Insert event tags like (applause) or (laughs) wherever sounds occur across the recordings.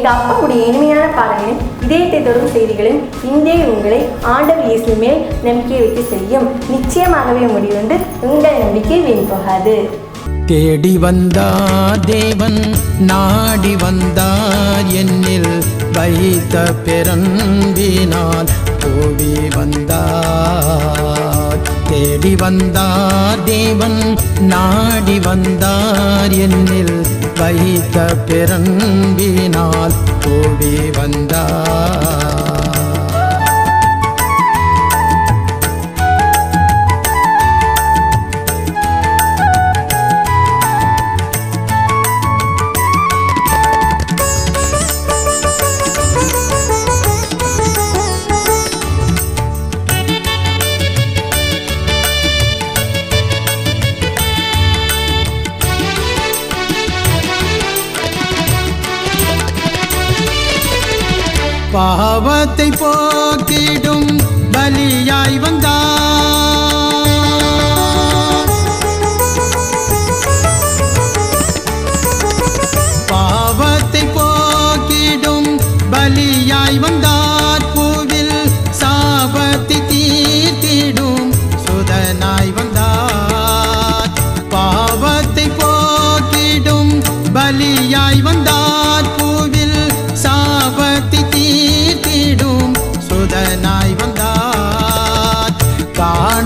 எங்கள் அப்பாவுடைய இனிமையான பாடலையும் இதயத்தை தொடும் செய்திகளையும் இன்றே உங்களை ஆண்டவர் இயேசு மேல் நம்பிக்கை வைத்து செய்யும் நிச்சயமாகவே முடிவுண்டு உங்கள் நம்பிக்கை வீண் போகாது. தேடி வந்தா தேவன் நாடி வந்தார் என்னில் வைத்த பிறன்பினால் ஓடி வந்தார். தேடி வந்தார் தேவன் நாடி வந்தார் என்னில் வைத்த பிறன்பினால் ஓடி வந்தார்.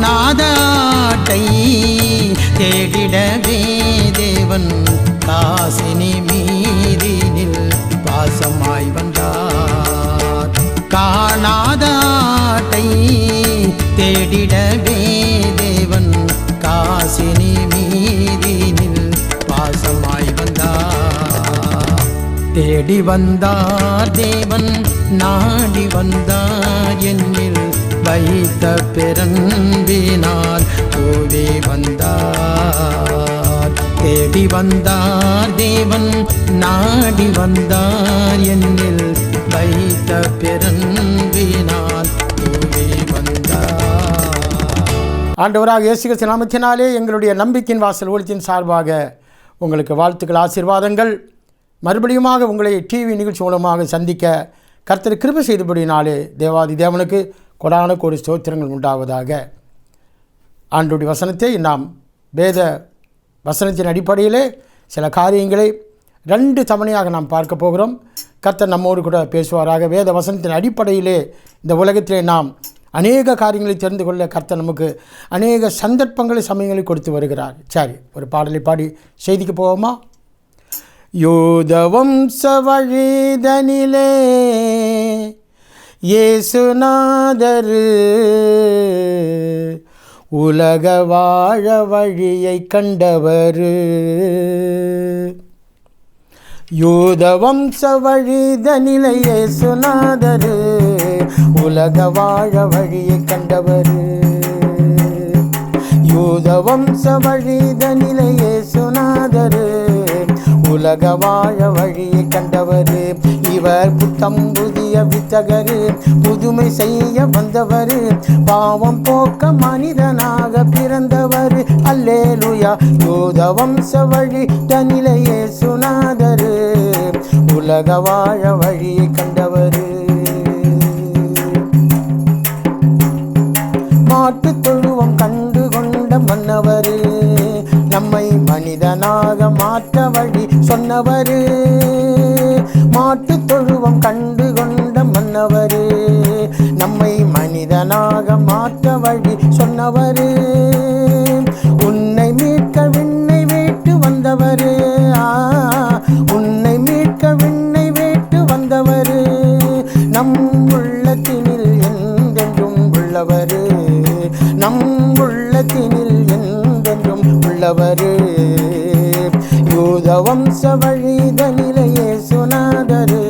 நாதாட்டை தேடிடவே தேவன் காசினி மீதினில் பாசமாய் வந்தார். காணாதாட்டை தேடிடவே தேவன் காசினி மீதினில் பாசமாய் வந்தார். தேடி வந்தார் தேவன் நாடி வந்தார் என்னில் வைத்த பிறன்பினால் ஓடி வந்தார் தேடி வந்தார் தேவன் நாடி வந்தார் என்னில் வைத்த பிறன்பினால் ஓடி வந்தார். ஆண்டவராக இயேசுகிற நாமத்தினாலே எங்களுடைய நம்பிக்கையின் வாசல் ஒளித்தின் சார்பாக உங்களுக்கு வாழ்த்துக்கள் ஆசீர்வாதங்கள். மறுபடியுமாக உங்களை டிவி நிகழ்ச்சி மூலமாக சந்திக்க கர்த்தர் கிருப செய்தபடினாலே தேவாதி தேவனுக்கு கொடான கோடி ஸ்தோத்திரங்கள் உண்டாவதாக. ஆண்டுடைய வசனத்தை நாம் வேத வசனத்தின் அடிப்படையிலே சில காரியங்களை ரெண்டு தவணையாக நாம் பார்க்க போகிறோம். கர்த்தர் நம்மோடு கூட பேசுவாராக. வேத வசனத்தின் அடிப்படையிலே இந்த உலகத்திலே நாம் அநேக காரியங்களை தெரிந்து கொள்ள கர்த்தர் நமக்கு அநேக சந்தர்ப்பங்களை சமயங்களை கொடுத்து வருகிறார். சரி ஒரு பாடலை பாடி செய்திக்கு போவோமா? யூத வம்ச வழிதனிலே ஏசுநாதர் உலக வாழ வழியை கண்டவர். யூத வம்ச வழிதனிலே இயேசுநாதரு உலக வாழ வழியை கண்டவரு. யூத வம்ச வழிதனிலே இயேசுநாதரு உலக வாழ வழியை புத்தம் புதிய வித்தகரு புதுமை செய்ய வந்தவர் பாவம் போக்க மனிதனாக பிறந்தவர். அல்லேலுயா யோத வம்ச வழி தனிலையே சுனாதரு உலக வாழ வழியை கண்டவர். மாட்டு தொழுவம் கண்டு கொண்ட மன்னவரு. நம்மை மனிதனாக மாற்ற வழி சொன்னவரு. மாட்டு தொழுவம் கண்டு கொண்ட மன்னவரே நம்மை மனிதனாக மாற்ற வழி சொன்னவரே. உன்னை மீட்க விண்ணை வேட்டு வந்தவரே உன்னை மீட்க விண்ணை வேட்டு வந்தவரே. நம் உள்ளத்தினில் என்றென்றும் உள்ளவரே நம் உள்ளத்தினில் என்றென்றும் உள்ளவரே. யூத வம்ச வழிதனிலையே சுனாதரே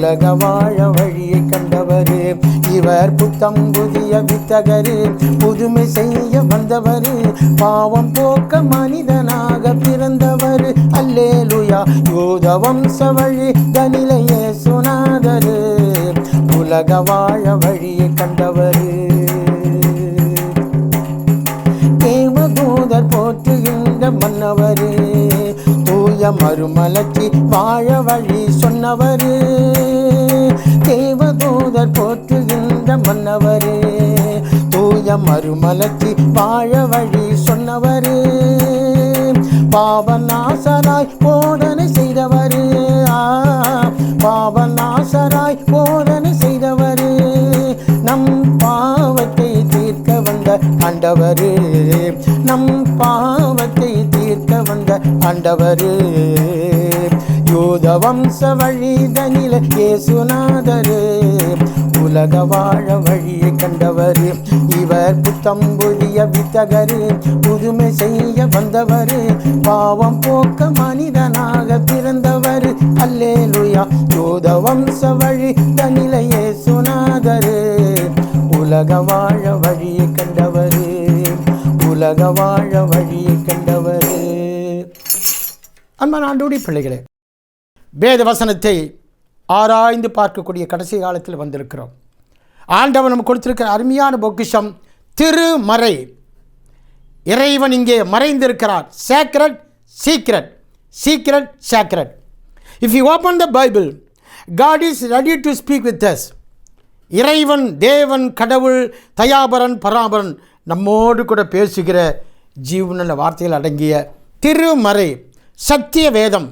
உலக வாழ வழியை கண்டவர். இவர் புத்தம் புதிய வித்தகர். புதுமை செய்ய வந்தவர். பாவம் போக்க மனிதனாக பிறந்தவர். அல்லேலுயா. யூத வம்ச வழி தனிலையே சுனாதரு. உலக வாழ வழியை கண்டவர். தேவதூதர் போற்றுகின்ற மன்னவரே. தூய மறுமலர்ச்சி வாழ வழி சொன்னவரு. தேவதூதர் போற்றுகின்ற மன்னவரு. தூய மறுமலர்ச்சி வாழ வழி சொன்னவரு. பாவநாசராய் போதனை செய்தவரு. பாவநாசராய் போதனை வந்த ஆண்டவரு நம் பாவத்தை தீர்க்க வந்த ஆண்டவரே. யூத வம்ச வழிதனில இயேசுநாதரு உலக வாழ வழியை கண்டவர் இவர் புத்தம் புதிய வித்தகரு புதுமை செய்ய வந்தவர் பாவம் போக்க மனிதனாக பிறந்தவர். அல்லேலுயா யூத வம்ச வழி தனிலையே சுனாதரு உலக வாழ வழி உலக வாழ வழியை கண்டவர். அன்பான ஆண்டோடைய பிள்ளைகளே வேத வசனத்தை ஆராய்ந்து பார்க்கக்கூடிய கடைசி காலத்தில் வந்திருக்கிறோம். ஆண்டவன் நம்ம கொடுத்திருக்கிற அருமையான பொக்கிஷம் திருமறை. இறைவன் இங்கே மறைந்திருக்கிறார். Sacred secret secret sacred if you open the Bible God is ready to speak with us இறைவன் தேவன் கடவுள் தயாபரன் பராபரன் நம்மோடு கூட பேசுகிற ஜீவனில் வார்த்தைகள் அடங்கிய திருமறை சத்திய வேதம்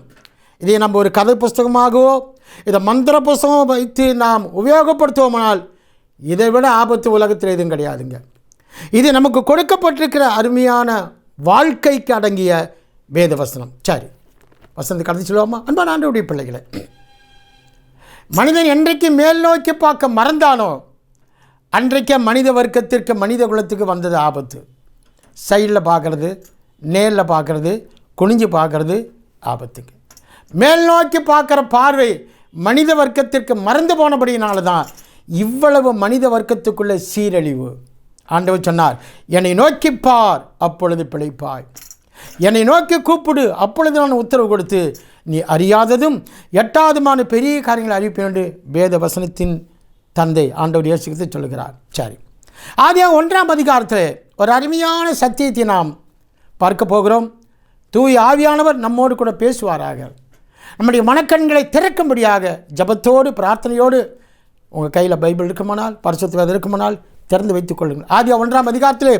இதை நம்ம ஒரு கதை புஸ்தகமாகவோ இதை மந்திர புஸ்தகம் வைத்து நாம் உபயோகப்படுத்துவோமானால் இதை விட ஆபத்து உலகத்தில் எதுவும் கிடையாதுங்க. இது நமக்கு கொடுக்கப்பட்டிருக்கிற அருமையான வாழ்க்கைக்கு அடங்கிய வேத வசனம் சரி வசந்த கடந்து சொல்லுவோமா அன்பான ஆண்டவருடைய பிள்ளைகளை மனிதன் என்றைக்கு மேல் நோக்கி பார்க்க மறந்தானோ அன்றைக்கே மனித வர்க்கத்திற்கு மனித குலத்துக்கு வந்தது ஆபத்து. சைடில் பார்க்குறது நேரில் பார்க்குறது குனிஞ்சு பார்க்குறது ஆபத்துக்கு. மேல் நோக்கி பார்க்குற பார்வை மனித வர்க்கத்திற்கு மறந்து போனபடியினால தான் இவ்வளவு மனித வர்க்கத்துக்குள்ளே சீரழிவு. ஆண்டவர் சொன்னார் என்னை நோக்கி பார் அப்பொழுது பிழைப்பாய். என்னை நோக்கி கூப்பிடு அப்பொழுது நான் உத்தரவு கொடுத்து நீ அறியாததும் எட்டாவதுமான பெரிய காரியங்களை அறிவிப்பேன் வேத வசனத்தின் தந்தை ஆண்டவர் இயேசு சொல்லுகிறார். சரி. ஆதியாக ஒன்றாம் அதிகாரத்தில் ஒரு அருமையான சத்தியத்தை நாம் பார்க்க போகிறோம். தூய் ஆவியானவர் நம்மோடு கூட பேசுவாராக. நம்முடைய மனக்கண்களை திறக்கும்படியாக ஜபத்தோடு பிரார்த்தனையோடு உங்கள் கையில் பைபிள் இருக்குமானால் பரிசுத்த இருக்குமானால் திறந்து வைத்துக் கொள்ளுங்கள். ஆதியா ஒன்றாம் அதிகாரத்தில்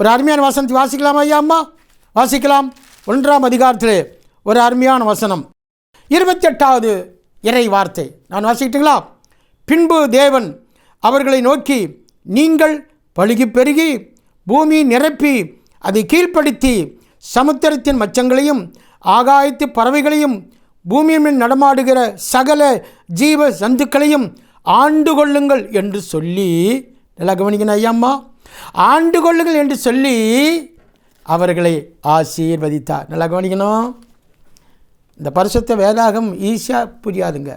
ஒரு அருமையான வசனத்தை வாசிக்கலாம் ஐயா அம்மா? வாசிக்கலாம். ஒன்றாம் அதிகாரத்தில் ஒரு அருமையான வசனம். இருபத்தெட்டாவது இறை வார்த்தை. நான் வாசிக்கிட்டுங்களா? பின்பு தேவன் அவர்களை நோக்கி நீங்கள் பழுகி பெருகி பூமியை நிரப்பி அதை கீழ்ப்படுத்தி சமுத்திரத்தின் மச்சங்களையும் ஆகாயத்து பறவைகளையும் பூமியின் நடமாடுகிற சகல ஜீவ ஜந்துக்களையும் ஆண்டு கொள்ளுங்கள் என்று சொல்லி நல்லா கவனிக்கணும் ஐயாம்மா ஆண்டு கொள்ளுங்கள் என்று சொல்லி அவர்களை ஆசீர்வதித்தார். நல்லா கவனிக்கணும். இந்த பரிசுத்த வேதாகம் ஈஸியாக புரியாதுங்க.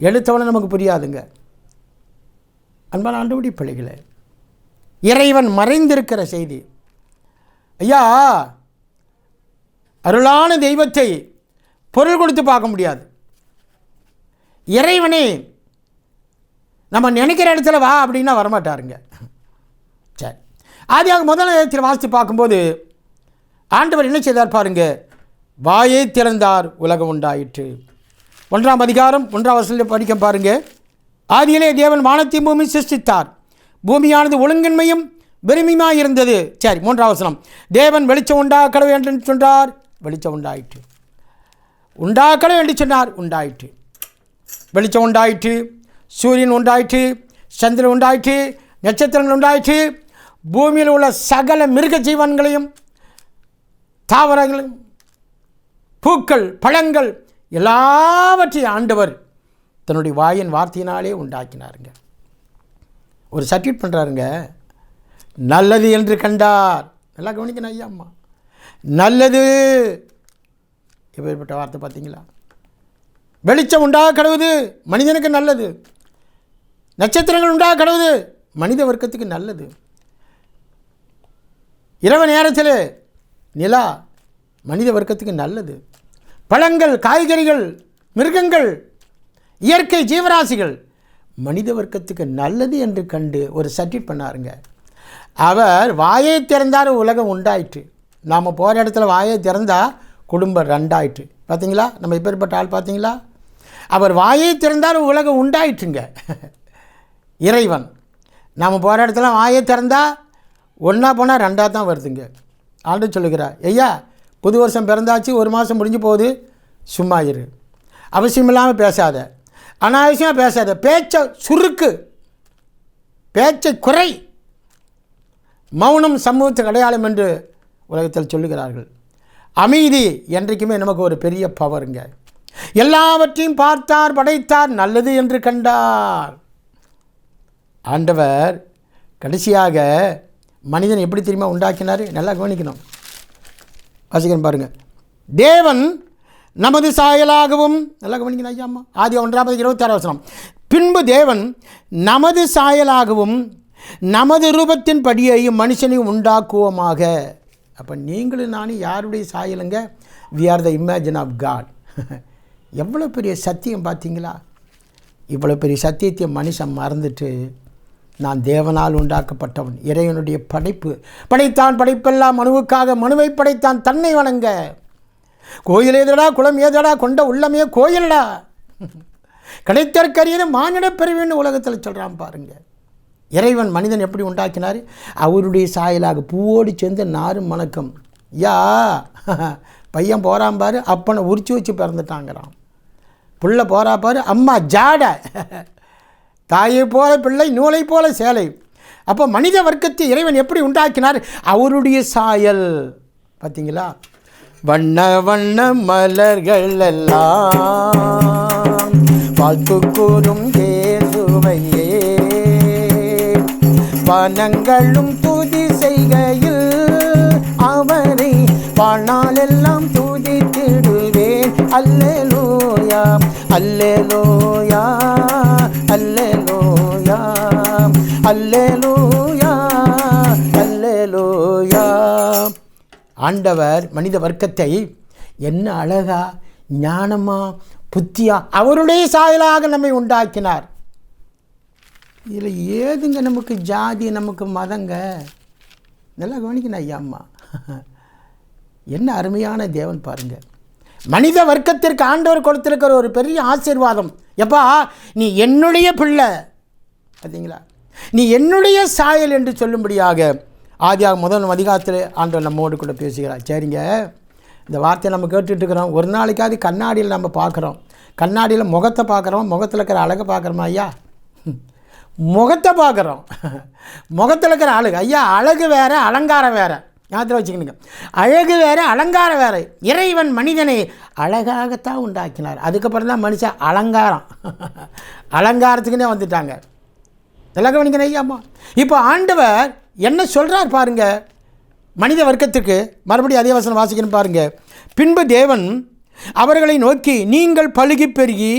எழுத்தவனை நமக்கு புரியாதுங்க. அன்பான ஆண்டுபடி பிள்ளைகளே இறைவன் மறைந்திருக்கிற செய்தி. ஐயா அருளான தெய்வத்தை பொருள் கொடுத்து பார்க்க முடியாது. இறைவனே நம்ம நினைக்கிற இடத்துல வா அப்படின்னா வரமாட்டாருங்க. சரி. ஆதியாக முதல் திரு வாசித்து பார்க்கும்போது ஆண்டவர் என்ன செய்தார் பாருங்க வாயை திறந்தார் உலகம் உண்டாயிற்று. ஒன்றாம் அதிகாரம் ஒன்றாம் வசதியில் படிக்க பாருங்க. ஆதியிலே தேவன் வானத்தை பூமி சிருஷ்டித்தார். பூமியானது ஒழுங்கின்மையும் வெறுமையுமாய் இருந்தது. சரி மூன்றாம் வசனம். தேவன் வெளிச்சம் உண்டா கடவு என்று சொன்னார். வெளிச்சம் உண்டாயிற்று. உண்டாக்கட என்று சொன்னார். உண்டாயிற்று. வெளிச்சம் உண்டாயிற்று. சூரியன் உண்டாயிற்று. சந்திரன் உண்டாயிற்று. நட்சத்திரங்கள் உண்டாயிற்று. பூமியில் உள்ள சகல மிருக ஜீவன்களையும் தாவரங்களையும் பூக்கள் பழங்கள் எல்லாவற்றையும் ஆண்டவர் தன்னுடைய வாயின் வார்த்தையினாலே உண்டாக்கினாருங்க. ஒரு சர்டிஃபிகேட் பண்ணுறாருங்க நல்லது என்று கண்டார். நல்லா கவனிக்கணும் ஐயா அம்மா. நல்லது. எப்பேற்பட்ட வார்த்தை பார்த்தீங்களா? வெளிச்சம் உண்டாக கடவுது மனிதனுக்கு நல்லது. நட்சத்திரங்கள் உண்டாக கடவுது மனித வர்க்கத்துக்கு நல்லது. இரவு நேரத்தில் நிலா மனித வர்க்கத்துக்கு நல்லது. பழங்கள் காய்கறிகள் மிருகங்கள் இயற்கை ஜீவராசிகள். மனித வர்க்கத்துக்கு நல்லது என்று கண்டு ஒரு சர்டிட் பண்ணாருங்க. அவர் வாயை திறந்தார் உலகம் உண்டாயிற்று. நாம் போகிற இடத்துல வாயை திறந்தால் குடும்பம் ரெண்டாயிற்று. பார்த்தீங்களா நம்ம இப்பேற்பட்ட ஆள் பார்த்தீங்களா அவர் வாயை திறந்தார் உலகம் உண்டாயிற்றுங்க. (laughs) இறைவன். நாம் போகிற இடத்துல வாயை திறந்தால் ஒன்றா போனால் ரெண்டாக தான் வருதுங்க. ஆண்டு சொல்லுகிறார் ஐயா புது வருஷம் பிறந்தாச்சு ஒரு மாதம் முடிஞ்சு போகுது சும்மா இரு. அவசியம் இல்லாமல் பேசாத. அனாவசியமாக பேசாத. பேச்சை சுருக்கு. பேச்சை குறை. மௌனம் சமூகத்துக்கு அடையாளம் என்று உலகத்தில் சொல்லுகிறார்கள். அமைதி என்றைக்குமே நமக்கு ஒரு பெரிய பவருங்க எல்லாவற்றையும் பார்த்தார் படைத்தார் நல்லது என்று கண்டார். ஆண்டவர் கடைசியாக மனிதன் எப்படி தெரியுமா உண்டாக்கினார்? நல்லா கவனிக்கணும். வாசிக்கிறேன் பாருங்கள் தேவன் நமது சாயலாகவும் நல்லா கவனிக்கணும் ஐயா அம்மா. ஆதி ஒன்றாவது இருபத்தாறு வசனம். பின்பு தேவன் நமது சாயலாகவும் நமது ரூபத்தின் படியையும் மனுஷனையும் உண்டாக்குவோமாக. அப்போ நீங்களும் நானும் யாருடைய சாயலுங்க? We are the imagine of God எவ்வளோ பெரிய சத்தியம் பார்த்தீங்களா இவ்வளோ பெரிய சத்தியத்தை மனுஷன் மறந்துட்டு நான் தேவனால் உண்டாக்கப்பட்டவன். இறைவனுடைய படைப்பு. படைத்தான் படைப்பெல்லாம் மனுவுக்காக மனுவை படைத்தான் தன்னை வணங்க. கோயில் ஏதடா குளம் ஏதடா கொண்ட உள்ளமே கோயிலடா. கிடைத்தற்கரியது மானிட பிறவின்னு உலகத்தில் சொல்கிறான் பாருங்கள் இறைவன் மனிதன் எப்படி உண்டாக்கினார்? அவருடைய சாயலாக பூவோடு சேர்ந்து நாரும் மணக்கம். யா பையன் போகிறான் பாரு அப்பனை உரிச்சு வச்சு பிறந்துட்டாங்கிறான். புள்ள போகிறா பாரு அம்மா ஜாடை. தாயை போல பிள்ளை நூலை போல சேலை. அப்போ மனித வர்க்கத்தை இறைவன் எப்படி உண்டாக்கினார்? அவருடைய சாயல். பார்த்தீங்களா வண்ண வண்ண மலர்கள் எல்லாம் வாழ்த்து கூறும் ஏசுவையே வனங்களும் துதி செய்கையில் அவரை வாழ்நாளெல்லாம் துதித்திடுவேன் அல்லேலூயா அல்லலோயா. ஆண்டவர் மனித வர்க்கத்தை என்ன அழகா ஞானமா புத்தியா அவருடைய சாயலாக நம்மை உண்டாக்கினார். இதில் ஏதுங்க நமக்கு ஜாதி நமக்கு மதங்க? நல்லா கவனிக்கணும் ஐயா அம்மா. என்ன அருமையான தேவன் பாருங்க. மனித வர்க்கத்திற்கு ஆண்டவர் கொடுத்திருக்கிற ஒரு பெரிய ஆசீர்வாதம். எப்பா நீ என்னுடைய பிள்ளை. பார்த்தீங்களா நீ என்னுடைய சாயல் என்று சொல்லும்படியாக ஆதியாக முதல் அதிகாரத்தில் ஆண்டவர் நம்மோடு கூட பேசுகிறார். சரிங்க. இந்த வார்த்தையை நம்ம கேட்டுட்ருக்குறோம் ஒரு நாளைக்காவது கண்ணாடியில் நம்ம பார்க்குறோம். கண்ணாடியில் முகத்தை பார்க்குறோம்? முகத்தில் இருக்கிற அழகை பார்க்குறோமா ஐயா? முகத்தை பார்க்குறோம். முகத்தில் இருக்கிற அழகு. ஐயா அழகு வேறு அலங்காரம் வேறு. ஞாபகத்தில் வச்சுக்கணுங்க. அழகு வேறு அலங்காரம் வேறு. இறைவன் மனிதனை அழகாகத்தான் உண்டாக்கினார். அதுக்கப்புறம் தான் மனுஷன் அலங்காரம். அலங்காரத்துக்குன்னே வந்துட்டாங்க. எல்லாம் கவனிக்கணும் ஐயாம்மா இப்போ ஆண்டவர் என்ன சொல்கிறார் பாருங்க. மனித வர்க்கத்துக்கு மறுபடியும் அதே வசனம் வாசிக்கணும் பாருங்க. பின்பு தேவன் அவர்களை நோக்கி நீங்கள் பழுகி பெருகி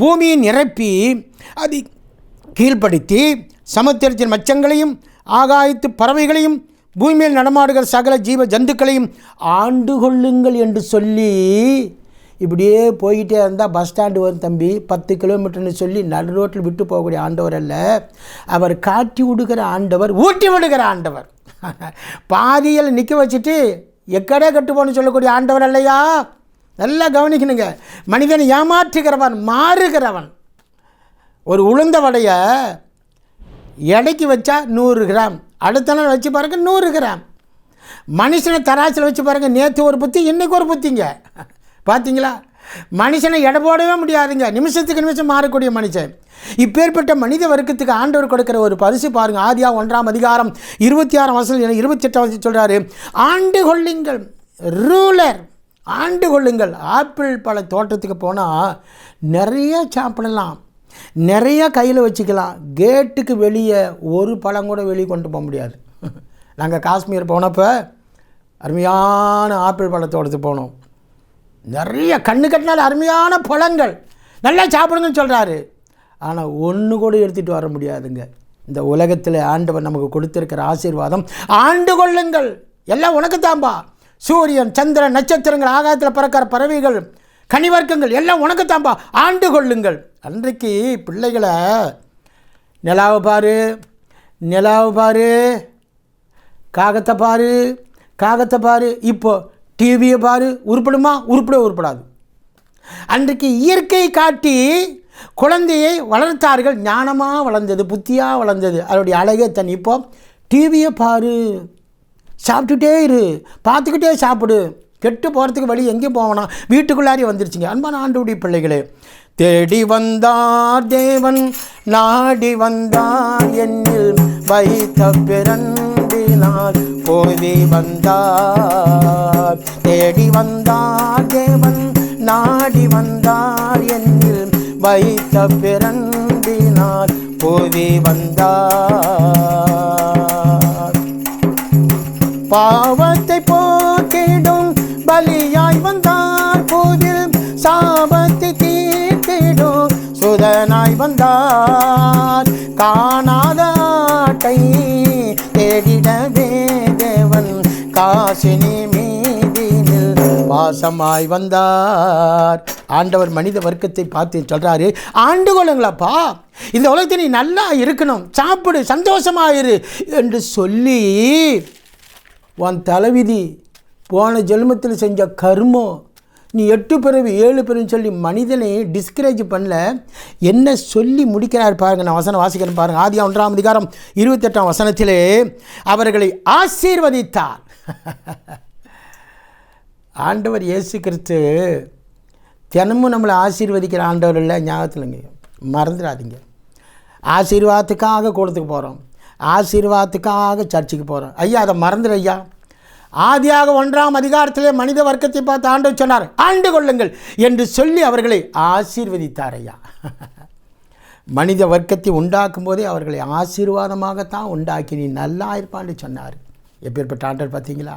பூமியை நிரப்பி அதை கீழ்ப்படுத்தி சமுத்திரத்தின் மச்சங்களையும் ஆகாயத்து பறவைகளையும் பூமியில் நடமாடுகிற சகல ஜீவ ஜந்துக்களையும் ஆண்டு கொள்ளுங்கள் என்று சொல்லி இப்படியே போய்கிட்டே இருந்தால் பஸ் ஸ்டாண்டு வரும் தம்பி. பத்து கிலோமீட்டர்னு சொல்லி நடு ரோட்டில் விட்டு போகக்கூடிய ஆண்டவர் அல்ல. அவர் காட்டி விடுகிற ஆண்டவர் ஊட்டி விடுகிற ஆண்டவர். (laughs) பாதியில் நிற்க வச்சுட்டு எக்கடே கட்டுப்போன்னு சொல்லக்கூடிய ஆண்டவர் இல்லையா நல்லா கவனிக்கணுங்க. மனிதனை ஏமாற்றுகிறவன் மாறுகிறவன். ஒரு உளுந்த வடையை எடைக்கு வச்சா நூறு கிராம். அடுத்த நாள் வச்சு பாருங்கள் நூறு கிராம். மனுஷனை தராசில் வச்சு பாருங்க நேற்று ஒரு புத்தி இன்றைக்கி ஒரு புத்திங்க. பார்த்தீங்களா மனுஷனை எடை போடவே முடியாதுங்க. நிமிஷத்துக்கு நிமிஷம் மாறக்கூடிய மனுஷன். இப்பேற்பட்ட மனித வர்க்கத்துக்கு ஆண்டவர் கொடுக்கிற ஒரு பரிசு பாருங்கள் ஆதியா ஒன்றாம் அதிகாரம் இருபத்தி ஆறாம் வசனம் இருபத்தி எட்டாம் சொல்கிறாரு ஆண்டு கொள்ளுங்கள். ரூலர். ஆண்டு கொள்ளுங்கள். ஆப்பிள் பழ தோட்டத்துக்கு போனால் நிறைய சாப்பிடலாம். நிறைய கையில் வச்சுக்கலாம். கேட்டுக்கு வெளியே ஒரு பழம் கூட வெளியே கொண்டு போக முடியாது. நாங்கள் காஷ்மீர் போனப்போ அருமையான ஆப்பிள் பழத்தோட்டத்துக்கு போனோம். நிறைய கண்ணு கட்டினால் அருமையான பழங்கள். நல்லா சாப்பிடுங்கன்னு சொல்கிறாரு ஆனால் ஒன்று கூட எடுத்துகிட்டு வர முடியாதுங்க. இந்த உலகத்தில் ஆண்டவர் நமக்கு கொடுத்துருக்கிற ஆசீர்வாதம். ஆண்டு கொள்ளுங்கள். எல்லாம் உனக்கு தான்பா சூரியன் சந்திரன் நட்சத்திரங்கள் ஆகாயத்தில் பறக்கிற பறவைகள் கனிவர்க்கங்கள் எல்லாம் உனக்கு தான்பா ஆண்டு கொள்ளுங்கள். அன்றைக்கு பிள்ளைகளை நிலாவை பாரு நிலாவை பாரு காகத்தை பாரு காகத்தை பாரு. இப்போது டிவியை பாரு உருப்படுமா? உருப்படவே உருப்படாது. அன்றைக்கு இயற்கை காட்டி குழந்தையை வளர்த்தார்கள் ஞானமாக வளர்ந்தது புத்தியாக வளர்ந்தது. அதனுடைய அழகே தனி இப்போ டிவியை பாரு சாப்பிட்டுட்டே இரு பார்த்துக்கிட்டே சாப்பிடு. கெட்டு போகிறதுக்கு வழி எங்கே போவனா வீட்டுக்குள்ளாரே வந்துருச்சுங்க. அன்பான ஆண்டுடைய பிள்ளைகளே தேடி வந்தார் தேவன் நாடி வந்தார் என்னில் வைத்த பிறந்தினார் போதி வந்தார் தேடி வந்தார் தேவன் நாடி வந்தார் என்னில் வைத்த பிறந்தினார் போதி வந்தார் பாவத்தை போக்கிடும் பலியாய் வந்தார் போதில் சாபத்தை தீர்த்திடும் சுதனாய் வந்தார். காணா வாசமாய் வந்தார். ஆண்டவர் மனித வர்க்கத்தை பார்த்து சொல்கிறாரு ஆண்டு கொள்ளுங்களப்பா இந்த உலகத்தில் நீ நல்லா இருக்கணும் சாப்பிடு சந்தோஷமா இரு என்று சொல்லி உன் தலைவிதி போன ஜென்மத்தில் செஞ்ச கர்மம் நீ எட்டு பிறவி ஏழு பிறவி சொல்லி மனிதனை டிஸ்கரேஜ் பண்ணல. என்ன சொல்லி முடிக்கிறார் பாருங்க நான் வசனம் வாசிக்கிறேன் பாருங்க. ஆதி ஒன்றாம் அதிகாரம் இருபத்தெட்டாம் வசனத்திலே அவர்களை ஆசீர்வதித்தார். (laughs) ஆண்டவர் இயேசு கிறிஸ்து தினமும் நம்மளை ஆசீர்வதிக்கிற ஆண்டவர் இல்லை ஞாபகத்தில்ங்க மறந்துடாதீங்க. ஆசீர்வாதத்துக்காக கூடத்துக்கு போகிறோம் ஆசீர்வாதத்துக்காக சர்ச்சுக்கு போகிறோம் ஐயா அதை மறந்துடு ஐயா. ஆதியாக ஒன்றாம் அதிகாரத்திலே மனித வர்க்கத்தை பார்த்து ஆண்டவர் சொன்னார் ஆண்டு கொள்ளுங்கள் என்று சொல்லி அவர்களை ஆசீர்வதித்தார் ஐயா. மனித வர்க்கத்தை உண்டாக்கும் போதே அவர்களை ஆசீர்வாதமாகத்தான் உண்டாக்கி நீ நல்லா இருப்பான்னு சொன்னார். எப்பேற்பட்ட ஆண்டவர் பார்த்தீங்களா?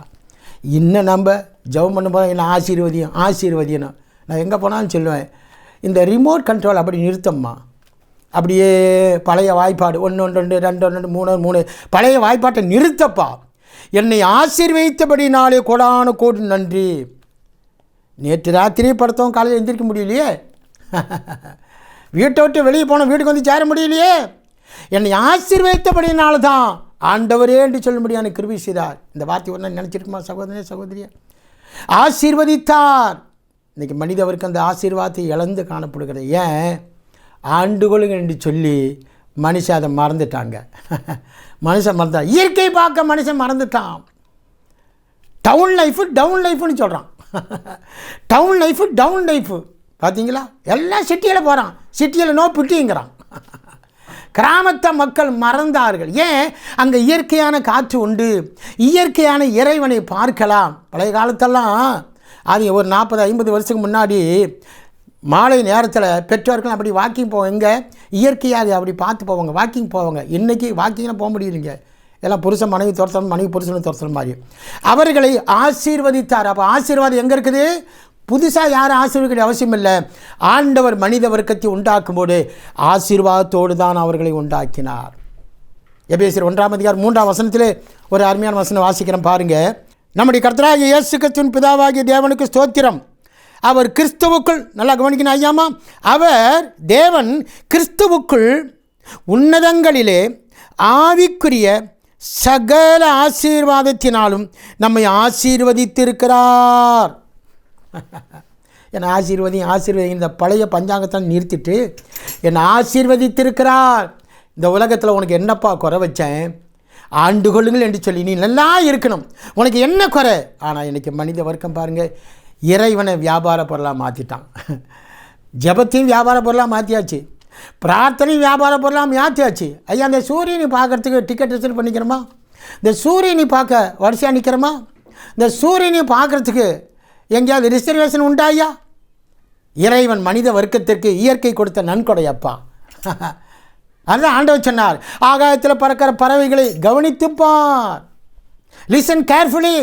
இன்னும் நம்ம ஜெபம் பண்ணும்போது என்ன ஆசீர்வதியும் ஆசீர்வதியணும். நான் எங்கே போனாலும் சொல்லுவேன் இந்த ரிமோட் கண்ட்ரோல் அப்படி நிறுத்தம்மா. அப்படியே பழைய வாய்ப்பாடு ஒன்று ஒன்று ரெண்டு ரெண்டு ஒன்று ரெண்டு மூணு மூணு பழைய வாய்ப்பாட்டை நிறுத்தப்பா. என்னை ஆசீர்வதித்தபடினாலே கோடான கோடி நன்றி. நேற்று ராத்திரி படுத்தோம் காலையில் எந்திரிக்க முடியலையே? (laughs) வீட்டை விட்டு வெளியே போனோம் வீட்டுக்கு வந்து சேர முடியலையே? என்னை ஆசீர்வதித்தபடினால தான் ஆண்டவரே என்று சொல்ல கிருவி செய்தார். இந்த வார்த்தை ஒன்று நினச்சிருக்குமா சகோதரனே சகோதரியா? ஆசீர்வதித்தார். இன்றைக்கி மனிதவருக்கு அந்த ஆசீர்வாதத்தை இழந்து காணப்படுகிறது. ஏன்? ஆண்டுகொள்ளுங்க என்று சொல்லி மனுஷன் அதை மறந்துட்டாங்க. (laughs) மனுஷன் மறந்தான் இயற்கை பார்க்க மனுஷன் மறந்துட்டான். டவுன் லைஃபு டவுன் லைஃப்னு சொல்கிறான் டவுன் லைஃபு டவுன் லைஃபு பார்த்தீங்களா எல்லாம் சிட்டியில் போகிறான் சிட்டியில் நோ பிட்டிங்கிறான் (laughs) கிராமத்தை மக்கள் மறந்தார்கள். ஏன்? அங்கே இயற்கையான காற்று உண்டு. இயற்கையான இறைவனை பார்க்கலாம். பழைய காலத்தெல்லாம் அது ஒரு நாற்பது ஐம்பது வருஷத்துக்கு முன்னாடி மாலை நேரத்தில் பெற்றோர்கள் அப்படி வாக்கிங் போவோம் எங்கே? இயற்கையாக அப்படி பார்த்து போவாங்க. வாக்கிங் போவாங்க. இன்றைக்கி வாக்கிங்லாம் போக முடியலைங்க. எல்லாம் புருஷன் மனைவி துரத்தணும் மனைவி புருஷனை துரத்தணும் மாதிரி. அவர்களை ஆசீர்வதித்தார். அப்போ ஆசீர்வாதம் எங்கே இருக்குது? புதுசாக யாரும் ஆசீர்வதிக்க அவசியம் இல்லை ஆண்டவர் மனித வர்க்கத்தை உண்டாக்கும்போது ஆசீர்வாதத்தோடு தான் அவர்களை உண்டாக்கினார். எபேசியர் ஒன்றாம் அதிகார் மூன்றாம் வசனத்திலே ஒரு அருமையான வசனம் வாசிக்கிறோம் பாருங்க. நம்முடைய கர்த்தராகிய இயேசு கிறிஸ்துவின் பிதாவாகிய தேவனுக்கு ஸ்தோத்திரம். அவர் கிறிஸ்துவுக்குள் நல்லா கவனிக்கணும் ஐயாமா. அவர் தேவன் கிறிஸ்துவுக்குள் உன்னதங்களிலே ஆவிக்குரிய சகல ஆசீர்வாதத்தினாலும் நம்மை ஆசீர்வதித்திருக்கிறார். என்னை ஆசீர்வதியும் ஆசீர்வதி இந்த பழைய பஞ்சாங்கத்தை நிறுத்திட்டு என்னை ஆசீர்வதித்திருக்கிறார். இந்த உலகத்தில் உனக்கு என்னப்பா குறை வச்சேன்? ஆண்டு கொள்ளுங்கள் என்று சொல்லி நீ நல்லா இருக்கணும். உனக்கு என்ன குறை? ஆனால் இன்றைக்கி மனித வர்க்கம் பாருங்கள் இறைவனை வியாபார பொருளாக மாற்றிட்டான் ஜபத்தையும் வியாபார பொருளாக மாற்றியாச்சு பிரார்த்தனையும் வியாபார பொருளாக மாற்றியாச்சு ஐயா அந்த சூரியனை பார்க்குறதுக்கு டிக்கெட் ரிசர்வ் பண்ணிக்கிறோமா? இந்த சூரியனை பார்க்க வரிசையாக நிற்கிறோமா இந்த சூரியனை பார்க்குறதுக்கு எங்கேயாவது ரிசர்வேஷன் உண்டா ஐயா? இறைவன் மனித வர்க்கத்திற்கு இயற்கை கொடுத்த நன்கொடையப்பா (laughs) அதுதான் ஆண்டவர் சொன்னார். ஆகாயத்தில் பறக்கிற பறவைகளை கவனித்துப்பார். லிசன் கேர்ஃபுல்லி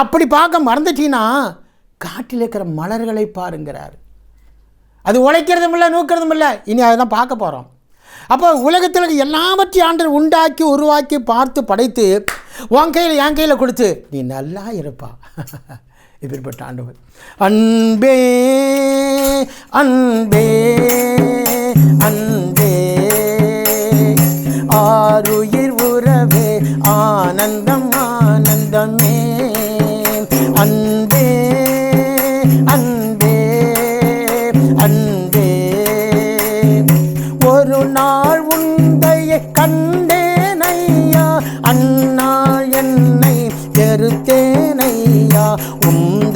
அப்படி பார்க்க மறந்துட்டீங்கன்னா காட்டில் இருக்கிற மலர்களை பாருங்கிறார். அது உழைக்கிறதும் இல்லை நூக்கிறதும் இல்லை. இனி அதை தான் பார்க்க போகிறோம் அப்போ உலகத்தில் எல்லாவற்றையும் ஆண்டு உண்டாக்கி உருவாக்கி பார்த்து படைத்து உன் கையில் என் கையில் கொடுத்து நீ நல்லா இருப்பா. (laughs) இப்படிப்பட்ட ஆண்டவர். அன்பே அன்பே அன்பே. ஆருயிர் உறவே ஆனந்த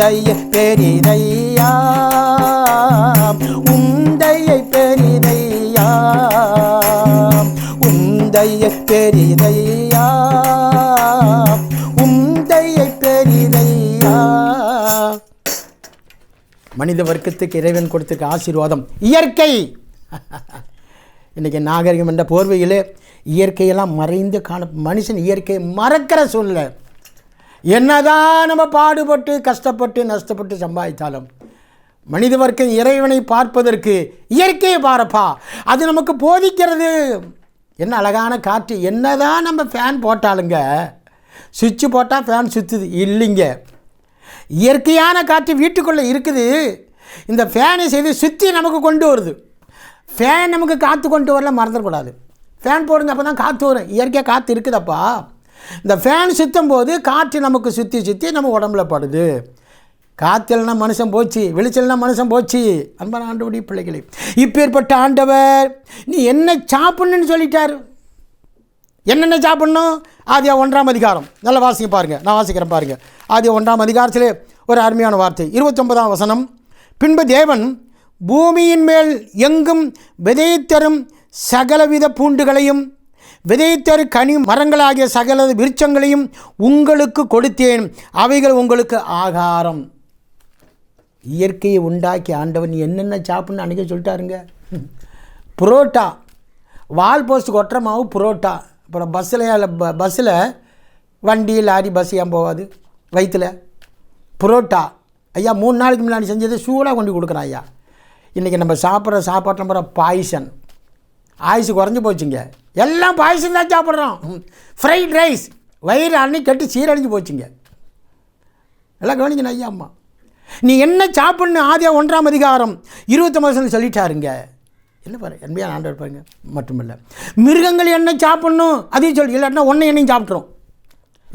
உந்தைய பெரிதையா உந்தைய பெரிதையா உந்தைய பெரிதையா உந்தைய பெரிதையா மனித வர்க்கத்துக்கு இறைவன் கொடுத்துக்க ஆசீர்வாதம் இயற்கை. இன்றைக்கி நாகரிகம் என்ற போர்வையில் இயற்கையெல்லாம் மறைந்து காண மனுஷன் இயற்கையை மறக்கிற சூழ்நிலை. என்னதான் நம்ம பாடுபட்டு கஷ்டப்பட்டு நஷ்டப்பட்டு சம்பாதித்தாலும் மனித வர்க்கம் இறைவனை பார்ப்பதற்கு இயற்கையை பாரப்பா. அது நமக்கு போதிக்கிறது. என்ன அழகான காற்று. என்னதான் நம்ம ஃபேன் போட்டாலுங்க சுவிட்சு போட்டால் ஃபேன் சுற்றுது இல்லைங்க. இயற்கையான காற்று வீட்டுக்குள்ளே இருக்குது. இந்த ஃபேனை செய்து சுற்றி நமக்கு கொண்டு வருது. ஃபேன் நமக்கு காற்று கொண்டு வரல மறந்துடக்கூடாது. ஃபேன் போடுங்க அப்போ தான் காற்று வரும். இயற்கையாக காற்று இருக்குதப்பா. இந்த ஃபேன் சுற்றும் போது காற்று நமக்கு சுற்றி சுற்றி நம்ம உடம்புல படுது. காத்தில்னா மனுஷன் போச்சு வெளிச்சல்னா மனுஷன் போச்சு. அன்பான ஆண்டவருடைய பிள்ளைகளே இப்பேற்பட்ட ஆண்டவர் நீ என்ன சாப்பிட்ணுன்னு சொல்லிட்டார்? என்னென்ன சாப்பிடணும்? ஆதியா ஒன்றாம் அதிகாரம். நல்லா வாசிக்க பாருங்கள் நான் வாசிக்கிறேன் பாருங்கள் ஆதியா ஒன்றாம் அதிகாரத்திலே ஒரு அருமையான வார்த்தை. இருபத்தொன்பதாம் வசனம். பின்பு தேவன் பூமியின் மேல் எங்கும் விதைத்தரும் சகலவித பூண்டுகளையும் விதைத்தரு கனி மரங்களாகிய சகல விருட்சங்களையும் உங்களுக்கு கொடுத்தேன். அவைகள் உங்களுக்கு ஆகாரம். இயற்கையை உண்டாக்கி ஆண்டவன் என்னென்ன சாப்பிட்ணுன்னு அன்றைக்கி சொல்லிட்டாருங்க. புரோட்டா. வால் போஸ்ட் கொட்டுற மாவு புரோட்டா. அப்புறம் பஸ்ஸில் பஸ்ஸில் வண்டி லாரி பஸ் ஏன் போகாது? வயிற்றில் புரோட்டா. ஐயா மூணு நாளைக்கு முன்னாடி செஞ்சது சூடாக கொண்டு கொடுக்குறேன் ஐயா இன்றைக்கி நம்ம சாப்பிட்ற சாப்பாட்டில் போகிற பாய்சன். ஆயுசு குறைஞ்சி போச்சுங்க. எல்லாம் பாயசம் தான் சாப்பிட்றோம். ஃப்ரைட் ரைஸ் வயிறு அன்னைக்கு கட்டி சீரழிஞ்சு போச்சுங்க. எல்லாம் கவனிக்கணும் ஐயா அம்மா. நீ என்ன சாப்பிட்ணும்? ஆதியா ஒன்றாம் அதிகாரம் இருபத்தொம்பது வருஷம் சொல்லிட்டாருங்க. என்ன பாரு என்பையா ஆண்டவர் பாருங்க. மட்டுமில்லை. மிருகங்கள் என்ன சாப்பிட்ணும்? அதையும் சொல்லி. இல்லாட்டினா ஒன்றை என்னையும் சாப்பிட்றோம்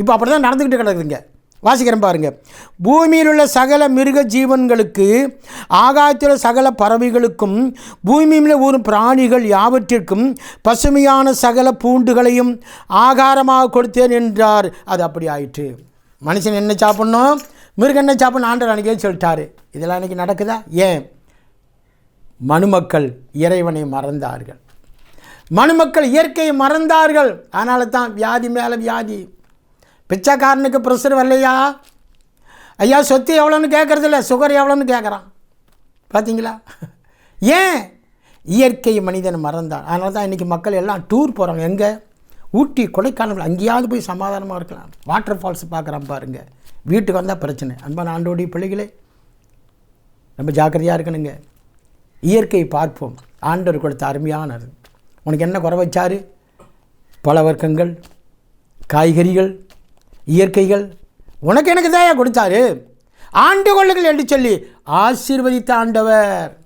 இப்போ அப்படி தான் நடந்துக்கிட்டு கிடக்குதுங்க. வாசிக்கிறேன் பாருங்க. பூமியில் உள்ள சகல மிருக ஜீவன்களுக்கு ஆகாயத்தில் சகல பறவைகளுக்கும் பூமியில் ஊறும் பிராணிகள் யாவற்றிற்கும் பசுமையான சகல பூண்டுகளையும் ஆகாரமாக கொடுத்தேன் என்றார். அது அப்படி ஆயிற்று. மனுஷன் என்ன சாப்பிட்ணும்? மிருகம் என்ன சாப்பிட்ணும்? ஆண்டர் அன்றைக்கே சொல்லிட்டாரு. இதெல்லாம் அன்றைக்கி நடக்குதா? ஏன்? மனுமக்கள் இறைவனை மறந்தார்கள். மனுமக்கள் இயற்கையை மறந்தார்கள். அதனால தான் வியாதி மேலே வியாதி. பிச்சைக்காரனுக்கு ப்ரெஷர் வரலையா? ஐயா சொத்து எவ்வளோன்னு கேட்குறதில்ல சுகர் எவ்வளோன்னு கேட்குறான் பார்த்தீங்களா ஏன்? இயற்கை மனிதன் மறந்தான் அதனால தான் இன்றைக்கி மக்கள் எல்லாம் டூர் போகிறாங்க எங்கே? ஊட்டி கொடைக்கானல் அங்கேயாவது போய் சமாதானமாக இருக்கலாம். வாட்டர் ஃபால்ஸ் பார்க்குறான் பாருங்க. வீட்டுக்கு வந்தால் பிரச்சனை. அன்பான ஆண்டோடைய பிள்ளைகளே ரொம்ப ஜாக்கிரதையாக இருக்கணுங்க. இயற்கை பார்ப்போம். ஆண்டவர் கொடுத்த அருமையானது. உனக்கு என்ன குறை வச்சாரு? பல வர்க்கங்கள் காய்கறிகள் இயற்கைகள். உனக்கு எனக்கு தான் கொடுத்தாரு? ஆண்டு கொள்ளுங்கள் என்று சொல்லி ஆசீர்வதித்த ஆண்டவர்.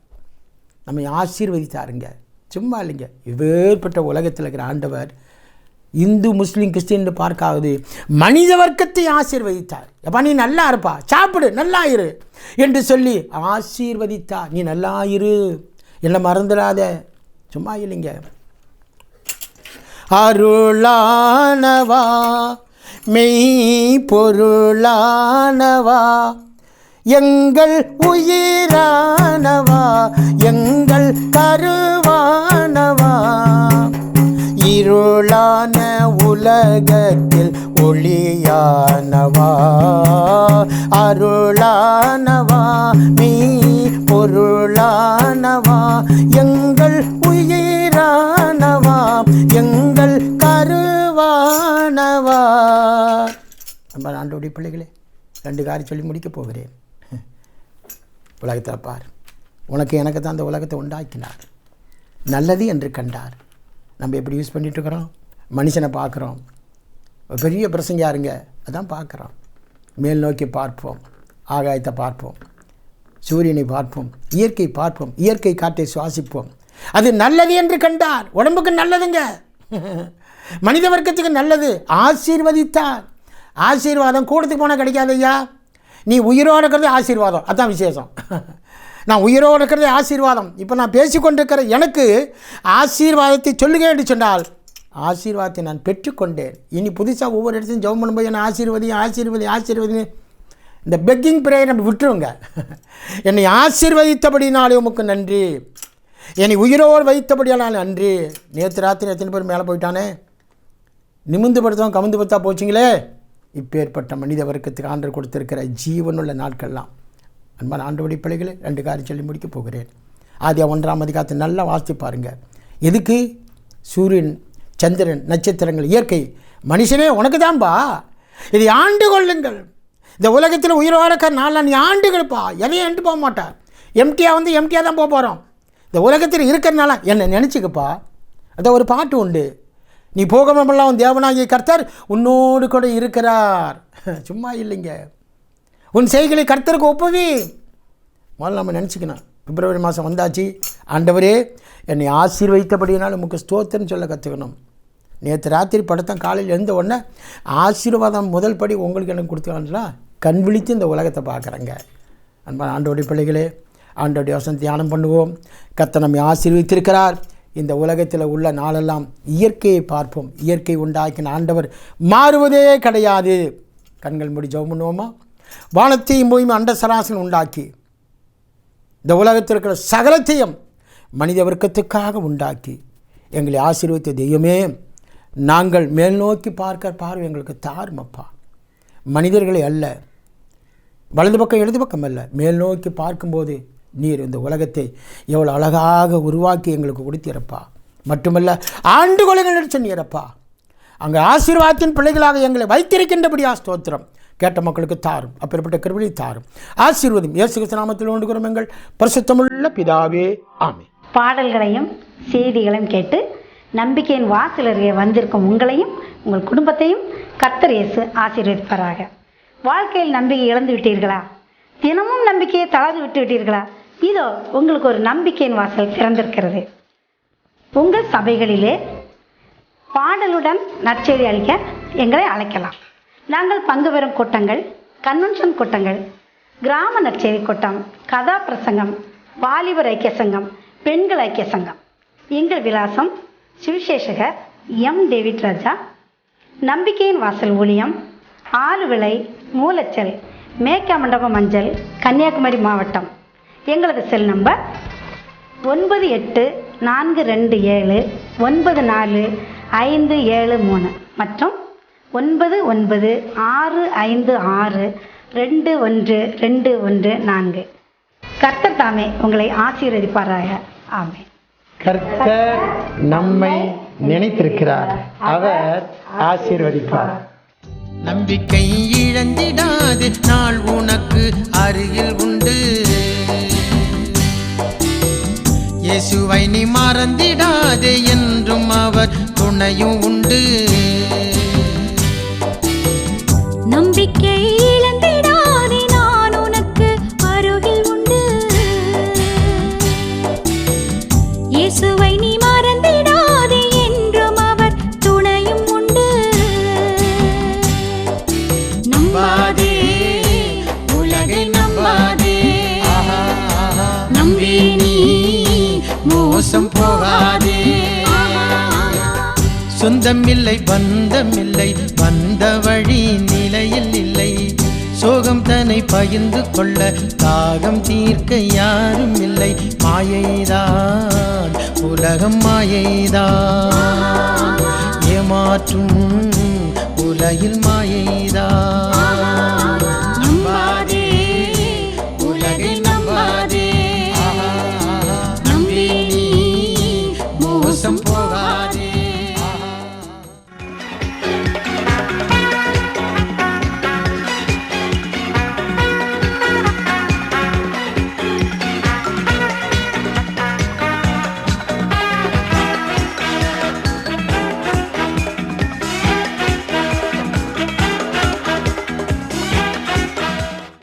நம்மை ஆசீர்வதித்தாருங்க. சும்மா இல்லைங்க. இவ்வேற்பட்ட உலகத்தில் இருக்கிற ஆண்டவர் இந்து முஸ்லீம் கிறிஸ்டின் பார்க்காது மனித வர்க்கத்தை ஆசீர்வதித்தார். எப்பா நீ நல்லா இருப்பா. சாப்பிடு நல்லா இரு என்று சொல்லி ஆசீர்வதித்தார் நீ நல்லா இரு. என்னை மறந்துடாத. சும்மா இல்லைங்க. அருளானவா மெய் பொருளானவா எங்கள் உயிரானவா? எங்கள் கருவானவா? இருளான உலகத்தில் ஒளியானவா? அருளானவா? மீ பொருளானவா எங்கள் உயிரானவா? எங்கள் கருவானவா நம்ம ஆண்டோடைய பிள்ளைகளே ரெண்டு காரியம் சொல்லி முடிக்கப் போகிறேன். உலகத்தை பார் உனக்கு எனக்கு தான் அந்த உலகத்தை உண்டாக்கினார். நல்லது என்று கண்டார். நம்ம எப்படி யூஸ் பண்ணிகிட்ருக்குறோம் இருக்கிறோம் மனுஷனை பார்க்குறோம். பெரிய பிரசங்க இருங்க அதான் பார்க்குறோம். மேல் நோக்கி பார்ப்போம் ஆகாயத்தை பார்ப்போம் சூரியனை பார்ப்போம் இயற்கை பார்ப்போம் இயற்கை காற்றை சுவாசிப்போம். அது நல்லது என்று கண்டார். உடம்புக்கு நல்லதுங்க. (laughs) மனித வர்க்கத்துக்கு நல்லது. ஆசீர்வதித்தார். ஆசீர்வாதம் கூடத்துக்கு போனால் கிடைக்காது ஐயா நீ உயிரோடு இருக்கிறது ஆசீர்வாதம். அதான் விசேஷம். (laughs) நான் உயிரோடு இருக்கிறது ஆசீர்வாதம். இப்போ நான் பேசிக்கொண்டிருக்கிற எனக்கு ஆசீர்வாதத்தை சொல்லுங்க என்று சொன்னால் ஆசீர்வாதத்தை நான் பெற்றுக்கொண்டேன். இனி புதுசாக ஒவ்வொரு இடத்தையும் ஜெபம் பண்ணும்போது என்ன ஆசீர்வதி ஆசீர்வதி ஆசீர்வதினு இந்த பெக்கிங் ப்ரேயர் நம்ம விட்டுருங்க (laughs) என்னை ஆசீர்வதித்தபடினாலே உமக்கு நன்றி. என்னை உயிரோடு வைத்தபடியானால் நன்றி. நேற்று ராத்திரி எத்தனை பேர் மேலே போயிட்டானே? நிமிந்து படுத்தவன் கமிந்து படுத்தா போச்சிங்களே. இப்பேற்பட்ட மனித வர்க்கத்துக்கு ஆண்டு கொடுத்திருக்கிற ஜீவனுள்ள நாட்கள்லாம். அன்பான ஆண்டு பிள்ளைகளே ரெண்டு காரியம் சொல்லி முடிக்க போகிறேன். ஆதியா ஒன்றாம் அதிகாரத்தை நல்லா வாசித்து பாருங்கள் எதுக்கு? சூரியன் சந்திரன் நட்சத்திரங்கள் இயற்கை. மனுஷனே உனக்கு தான்பா இதை ஆண்டு கொள்ளுங்கள். இந்த உலகத்தில் உயிரோட இருக்க நாளில் நீ ஆண்டுகள்ப்பா. எதையும் எண்டு போக மாட்டார் எம்டியாக வந்து எம்டியாக தான் போக போகிறோம் இந்த உலகத்தில் இருக்கிறனால என்னை நினச்சிக்கப்பா. அதை ஒரு பாட்டு உண்டு. நீ போகமெல்லாம் தேவனாகிய கர்த்தர் உன்னோடு கூட இருக்கிறார். (laughs) சும்மா இல்லைங்க. உன் செய்களை கர்த்தருக்கு ஒப்புவி. முதல்ல நம்ம நினச்சிக்கணும். பிப்ரவரி மாதம் வந்தாச்சு. ஆண்டவரே என்னை ஆசீர்வதித்தபடியினால் உமக்கு ஸ்தோத்திரம் சொல்ல கற்றுக்கணும் நேற்று ராத்திரி படுத்தம் காலையில் எழுந்த உடனே ஆசீர்வாதம் முதல் படி உங்களுக்கு எனக்கு கொடுத்துக்கலாம்ல? கண் விழித்து இந்த உலகத்தை பார்க்குறேங்க. அன்பான ஆண்டோடைய பிள்ளைகளே ஆண்டோடைய வசனம் தியானம் பண்ணுவோம். கத்தனம் நம்மை இந்த உலகத்தில் உள்ள நாளெல்லாம் இயற்கையை பார்ப்போம். இயற்கை உண்டாக்கின ஆண்டவர் மாறுவதே கிடையாது. கண்கள் முடி ஜெபம் பண்ணுவோமா? வானத்தையும் பூமி அண்ட சராசன் உண்டாக்கி இந்த உலகத்தில் இருக்கிற சகலத்தையும் மனித வர்க்கத்துக்காக உண்டாக்கி எங்களை ஆசீர்வதித்த தெய்வமே நாங்கள் மேல் நோக்கி பார்க்கிற பார்வை எங்களுக்கு தாருமப்பா மனிதர்களை அல்ல வலது பக்கம் இடது பக்கம் அல்ல மேல் நோக்கி பார்க்கும்போது நீர் இந்த உலகத்தை எவ்வளோ அழகாக உருவாக்கி எங்களுக்கு கொடுத்தீரப்பா மட்டுமல்ல ஆண்டு கொலைகள் சொன்னீரப்பா. அங்கே ஆசீர்வாதத்தின் பிள்ளைகளாக எங்களை வைத்திருக்கின்றபடியா ஸ்தோத்திரம். கேட்ட மக்களுக்கு தாரும் அப்பேற்பட்ட கருவிலை தாரும். ஆசீர்வதும் இயேசு கிறிஸ்து ஒன்று எங்கள் பரிசுத்தமுள்ள பிதாவே. ஆமே பாடல்களையும் செய்திகளையும் கேட்டு நம்பிக்கையின் வாசல் அருகே வந்திருக்கும் உங்களையும் உங்கள் குடும்பத்தையும் கர்த்தர் இயேசு ஆசீர்வதிப்பாராக. வாழ்க்கையில் நம்பிக்கை இழந்து விட்டீர்களா? தினமும் நம்பிக்கையை தளர்ந்து விட்டு விட்டீர்களா? இதோ உங்களுக்கு ஒரு நம்பிக்கையின் வாசல் திறந்திருக்கிறது. உங்கள் சபைகளிலே பாடலுடன் நற்செய்தி அளிக்க எங்களை அழைக்கலாம். நாங்கள் பங்கு பெறும் கூட்டங்கள் கன்வென்ஷன் கூட்டங்கள் கிராம நற்செய்தி கூட்டம் கதா பிரசங்கம் வாலிபர் ஐக்கிய சங்கம் பெண்கள் ஐக்கிய சங்கம். எங்கள் விலாசம் சுவிசேஷகர் எம். டேவிட் ராஜா நம்பிக்கையின் வாசல் ஊழியம் ஆலுவிளை மூலச்சல் மேக்கா மண்டபம் மஞ்சள் கன்னியாகுமரி மாவட்டம். எங்களது செல் நம்பர் ஒன்பது எட்டு நான்கு ரெண்டு ஏழு ஒன்பது நாலு ஐந்து ஏழு மூணு மற்றும் ஒன்பது ஒன்பது ஆறு ஐந்து ஆறு ரெண்டு ஒன்று ரெண்டு ஒன்று நான்கு. கர்த்தர் தாமே உங்களை ஆசீர்வதிப்பாராக. ஆமென். கர்த்தர் நம்மை நினைத்திருக்கிறார். அவர் ஆசீர்வதிப்பார். நம்பிக்கை இழந்திடாது. நாள் உனக்கு அருகில் உண்டு. இயேசுவை நீ மறந்திடாதே என்றும் அவர் துணையும் உண்டு. நம்பிக்கை மோசம் போகாதே. சொந்தம் இல்லை பந்தம் இல்லை வந்த வழி நிலையில் இல்லை. சோகம் தன்னை பகிர்ந்து கொள்ள தாகம் தீர்க்க யாரும் இல்லை. மாயைதான் உலகம் மாயைதான். ஏமாற்றும் உலகில் மாயைதான்.